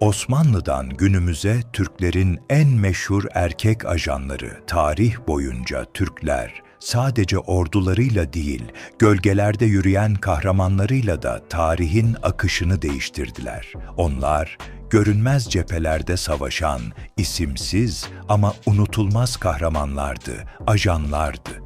Osmanlı'dan günümüze Türklerin en meşhur erkek ajanları, tarih boyunca Türkler sadece ordularıyla değil, gölgelerde yürüyen kahramanlarıyla da tarihin akışını değiştirdiler. Onlar, görünmez cephelerde savaşan, isimsiz ama unutulmaz kahramanlardı, ajanlardı.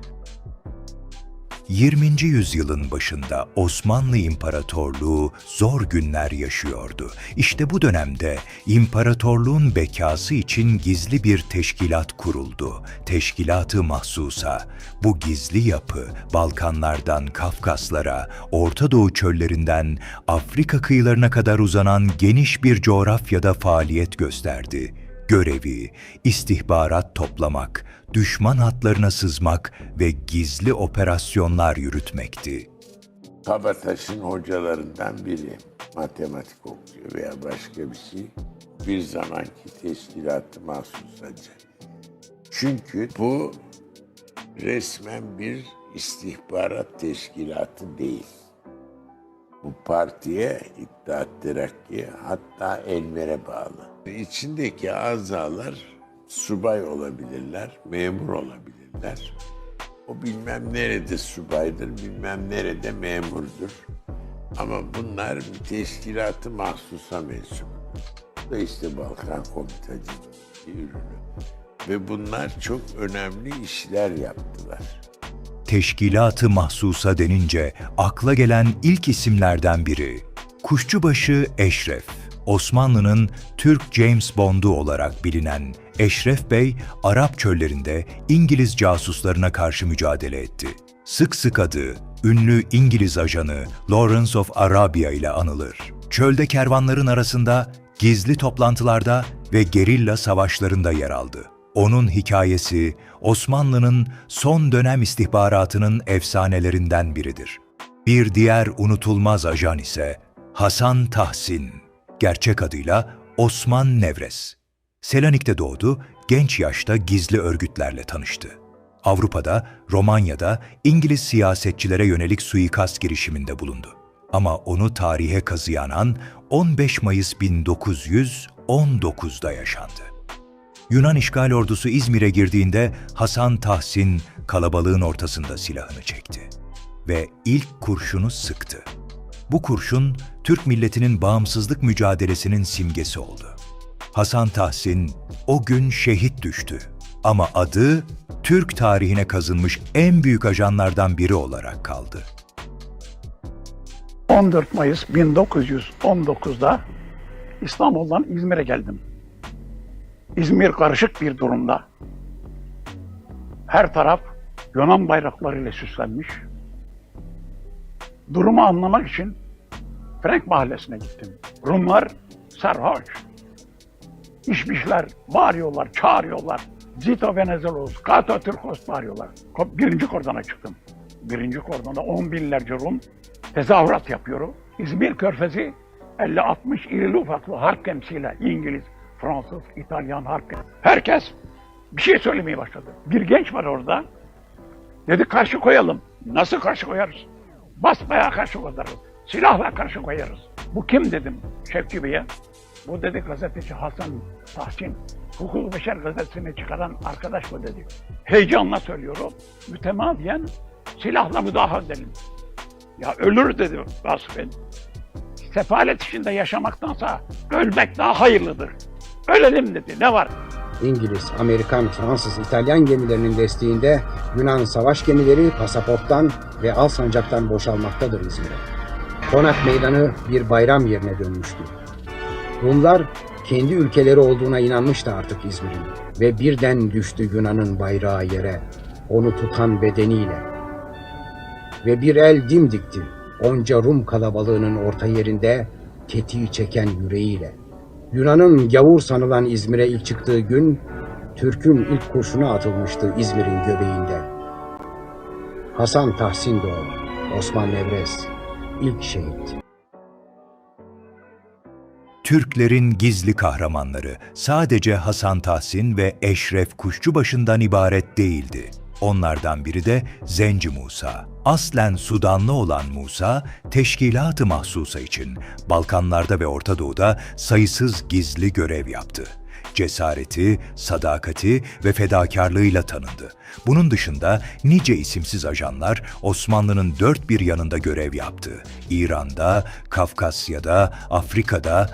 20. yüzyılın başında Osmanlı İmparatorluğu zor günler yaşıyordu. İşte bu dönemde imparatorluğun bekası için gizli bir teşkilat kuruldu. Teşkilatı Mahsusa. Bu gizli yapı Balkanlardan Kafkaslara, Orta Doğu çöllerinden Afrika kıyılarına kadar uzanan geniş bir coğrafyada faaliyet gösterdi görevi istihbarat toplamak, düşman hatlarına sızmak ve gizli operasyonlar yürütmeci. Kabataş'ın hocalarından biri matematik okuyor veya başka bir şey. Bir zamanki teşkilatı mahsus hacı. Çünkü bu resmen bir istihbarat teşkilatı değil. Bu partiye İttihat Terakki hatta Enver'e bağlı. İçindeki azalar subay olabilirler, memur olabilirler. O bilmem nerede subaydır, bilmem nerede memurdur. Ama bunlar bir teşkilatı mahsusa mensup. Bu da işte Balkan Komitacı'nın bir ürünü. Ve bunlar çok önemli işler yaptılar. Teşkilatı mahsusa denince akla gelen ilk isimlerden biri Kuşçubaşı Eşref. Osmanlı'nın Türk James Bond'u olarak bilinen Eşref Bey, Arap çöllerinde İngiliz casuslarına karşı mücadele etti. Sık sık adı, ünlü İngiliz ajanı Lawrence of Arabia ile anılır. Çölde kervanların arasında, gizli toplantılarda ve gerilla savaşlarında yer aldı. Onun hikayesi Osmanlı'nın son dönem istihbaratının efsanelerinden biridir. Bir diğer unutulmaz ajan ise Hasan Tahsin, gerçek adıyla Osman Nevres. Selanik'te doğdu, genç yaşta gizli örgütlerle tanıştı. Avrupa'da, Romanya'da İngiliz siyasetçilere yönelik suikast girişiminde bulundu. Ama onu tarihe kazıyan an 15 Mayıs 1919'da yaşandı. Yunan işgal ordusu İzmir'e girdiğinde Hasan Tahsin kalabalığın ortasında silahını çekti ve ilk kurşunu sıktı. Bu kurşun Türk milletinin bağımsızlık mücadelesinin simgesi oldu. Hasan Tahsin o gün şehit düştü ama adı Türk tarihine kazınmış en büyük ajanlardan biri olarak kaldı. 14 Mayıs 1919'da İstanbul'dan İzmir'e geldim. İzmir karışık bir durumda. Her taraf Yunan bayraklarıyla süslenmiş. Durumu anlamak için Frank Mahallesi'ne gittim. Rumlar sarhoş. İşmişler, bağırıyorlar, çağırıyorlar. Zito Venizelos, Kato Türkos bağırıyorlar. Birinci kordona çıktım. Birinci kordonda on binlerce Rum tezahürat yapıyor. İzmir Körfezi 50-60 irili ufaklı harp gemisiyle İngiliz, Fransız, İtalyan harp gemisi. Herkes bir şey söylemeye başladı. Bir genç var orada. Dedi karşı koyalım. Nasıl karşı koyarız? Basmaya karşı koyarız. Silahla karşı koyarız. Bu kim dedim Şevki Bey'e. Bu dedi gazeteci Hasan Tahsin. Hukuk Beşer gazetesini çıkaran arkadaş bu dedi. Heyecanla söylüyorum. Mütemadiyen silahla müdahale edelim. Ya ölür dedi Vasfın. Sefalet içinde yaşamaktansa ölmek daha hayırlıdır. Ölelim dedi. Ne var? İngiliz, Amerikan, Fransız, İtalyan gemilerinin desteğinde Yunan savaş gemileri pasaporttan ve al sancaktan boşalmaktadır İzmir'e. Konak meydanı bir bayram yerine dönmüştü. Rumlar kendi ülkeleri olduğuna inanmıştı artık İzmir'in ve birden düştü Yunan'ın bayrağı yere, onu tutan bedeniyle. Ve bir el dimdikti, onca Rum kalabalığının orta yerinde tetiği çeken yüreğiyle. Yunan'ın gavur sanılan İzmir'e ilk çıktığı gün, Türk'ün ilk kurşunu atılmıştı İzmir'in göbeğinde. Hasan Tahsin Doğu, Osman Nevres, ilk şehit. Türklerin gizli kahramanları sadece Hasan Tahsin ve Eşref Kuşçubaşı'ndan ibaret değildi. Onlardan biri de Zenci Musa. Aslen Sudanlı olan Musa, teşkilat-ı mahsusa için Balkanlarda ve Orta Doğu'da sayısız gizli görev yaptı. Cesareti, sadakati ve fedakarlığıyla tanındı. Bunun dışında nice isimsiz ajanlar Osmanlı'nın dört bir yanında görev yaptı. İran'da, Kafkasya'da, Afrika'da,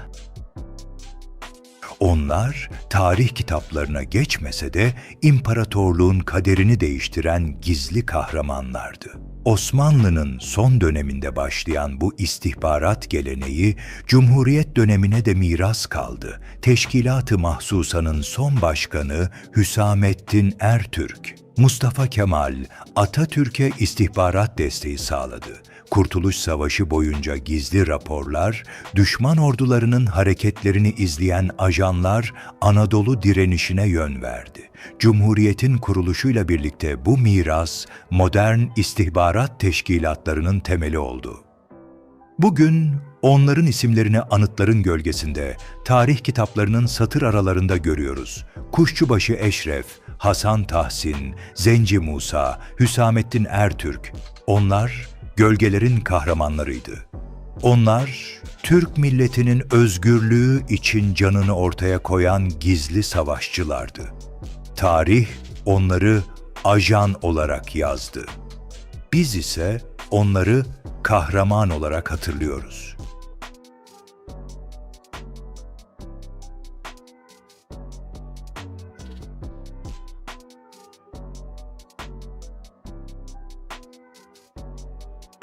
onlar tarih kitaplarına geçmese de imparatorluğun kaderini değiştiren gizli kahramanlardı. Osmanlı'nın son döneminde başlayan bu istihbarat geleneği Cumhuriyet dönemine de miras kaldı. Teşkilat-ı Mahsusa'nın son başkanı Hüsamettin Ertürk, Mustafa Kemal Atatürk'e istihbarat desteği sağladı. Kurtuluş Savaşı boyunca gizli raporlar, düşman ordularının hareketlerini izleyen ajanlar Anadolu direnişine yön verdi. Cumhuriyetin kuruluşuyla birlikte bu miras modern istihbarat teşkilatlarının temeli oldu. Bugün onların isimlerini anıtların gölgesinde, tarih kitaplarının satır aralarında görüyoruz. Kuşçubaşı Eşref, Hasan Tahsin, Zenci Musa, Hüsamettin Ertürk. Onlar gölgelerin kahramanlarıydı. Onlar Türk milletinin özgürlüğü için canını ortaya koyan gizli savaşçılardı. Tarih onları ajan olarak yazdı. Biz ise onları kahraman olarak hatırlıyoruz.